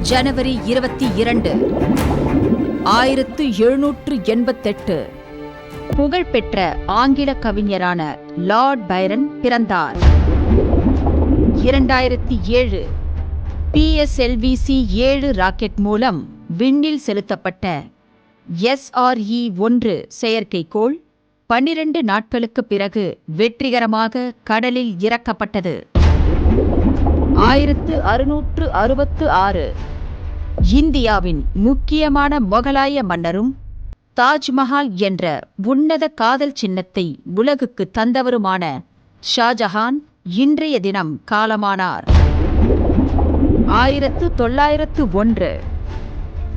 ஜனவரி இருபத்தி இரண்டு ஆயிரத்து எழுநூற்று எண்பத்தெட்டு. புகழ்பெற்ற ஆங்கில கவிஞரான லார்ட் பைரன் பிறந்தார். இரண்டாயிரத்தி ஏழு பிஎஸ்எல்விசி ஏழு ராக்கெட் மூலம் விண்ணில் செலுத்தப்பட்ட எஸ்ஆர்இ ஒன்று செயற்கைக்கோள் பன்னிரண்டு நாட்களுக்குப் பிறகு வெற்றிகரமாக கடலில் இறக்கப்பட்டது. ஆயிரத்து அறுநூற்று அறுபத்து ஆறு. இந்தியாவின் முக்கியமான மொகலாய மன்னரும் தாஜ்மஹால் என்ற உன்னத காதல் சின்னத்தை உலகுக்கு தந்தவருமான ஷாஜஹான் இன்றைய தினம் காலமானார். ஆயிரத்து தொள்ளாயிரத்து ஒன்று.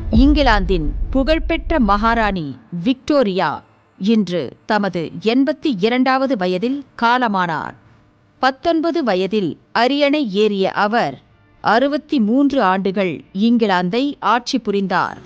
இங்கிலாந்தின் புகழ்பெற்ற மகாராணி விக்டோரியா இன்று தமது எண்பத்தி இரண்டாவது வயதில் காலமானார். பத்தொன்பது வயதில் அரியணை ஏறிய அவர் அறுபத்தி மூன்று ஆண்டுகள் இங்கிலாந்தை ஆட்சி புரிந்தார்.